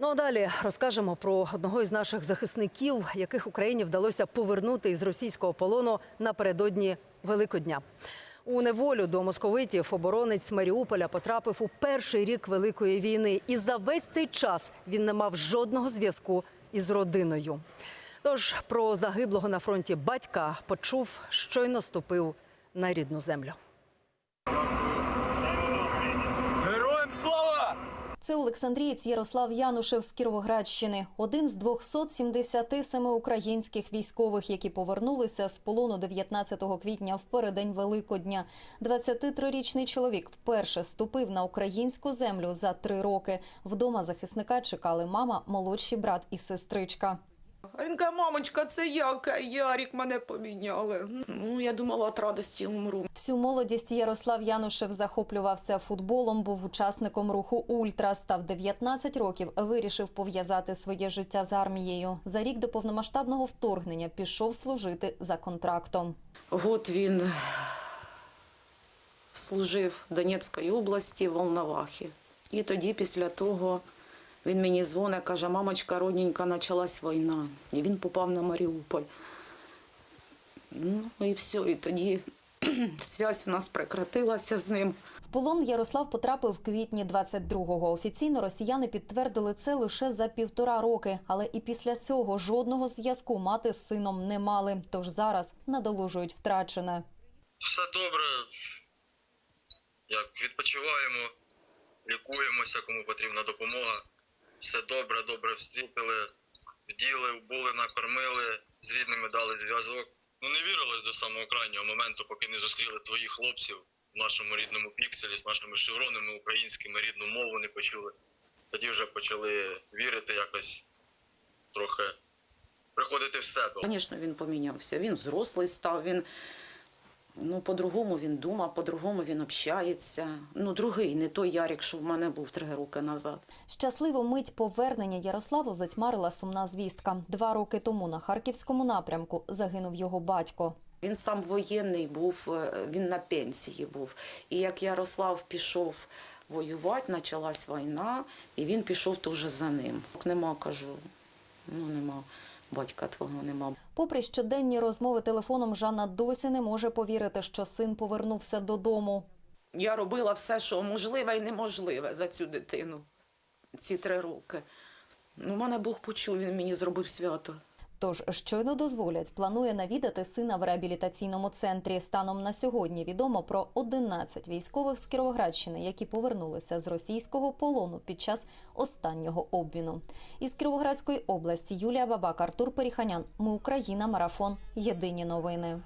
Ну а далі розкажемо про одного із наших захисників, яких Україні вдалося повернути із російського полону напередодні Великодня. У неволю до московитів оборонець Маріуполя потрапив у перший рік Великої війни, і за весь цей час він не мав жодного зв'язку із родиною. Тож про загиблого на фронті батька почув, щойно ступив на рідну землю. Це Олександрієць Ярослав Янушев з Кіровоградщини, один з 277 українських військових, які повернулися з полону 19 квітня в передень Великодня. 23-річний чоловік вперше ступив на українську землю за три роки. Вдома захисника чекали мама, молодший брат і сестричка. Він каже, мамочка, це я, Каже, Ярік, мене поміняли. Ну, я думала, від радості умру. Всю молодість Ярослав Янушев захоплювався футболом, був учасником руху Ультра. Став 19 років, вирішив пов'язати своє життя з армією. За рік до повномасштабного вторгнення пішов служити за контрактом. Год він служив в Донецькій області, в Волновахі. І тоді, після того, він мені дзвонить, каже, мамочка, родненька, почалась війна. І він попав на Маріуполь. Ну і все, і тоді зв'язь у нас прекратилася з ним. В полон Ярослав потрапив в квітні 22-го. Офіційно росіяни підтвердили це лише за півтора роки, але і після цього жодного зв'язку мати з сином не мали. Тож зараз надолужують втрачене. Все добре. Як відпочиваємо, лікуємося, кому потрібна допомога. Все добре, добре встрітили, вділи, були, накормили, з рідними дали зв'язок. Ну не вірилось до самого крайнього моменту, поки не зустріли твоїх хлопців в нашому рідному пікселі з нашими шевронами українськими, рідну мову не почули. Тоді вже почали вірити якось трохи приходити в себе. Звісно, він помінявся. Він взрослий став, він ну, по-другому він думав, по-другому він общається. Ну, другий, не той Ярик, що в мене був три роки назад. Щасливу мить повернення Ярославу затьмарила сумна звістка. Два роки тому на харківському напрямку загинув його батько. Він сам воєнний був, е, він на пенсії був. І як Ярослав пішов воювати, почалась війна, і він пішов теж за ним. Нема, кажу, ну нема, батька твого нема. Попри щоденні розмови телефоном, Жанна досі не може повірити, що син повернувся додому. Я робила все, що можливе і неможливе за цю дитину ці три роки. Ну, мене Бог почув, він мені зробив свято. Тож щойно дозволять, планує навідати сина в реабілітаційному центрі. Станом на сьогодні відомо про 11 військових з Кіровоградщини, які повернулися з російського полону під час останнього обміну. Із Кіровоградської області Юлія Бабак, Артур Періханян. Ми Україна. Марафон. Єдині новини.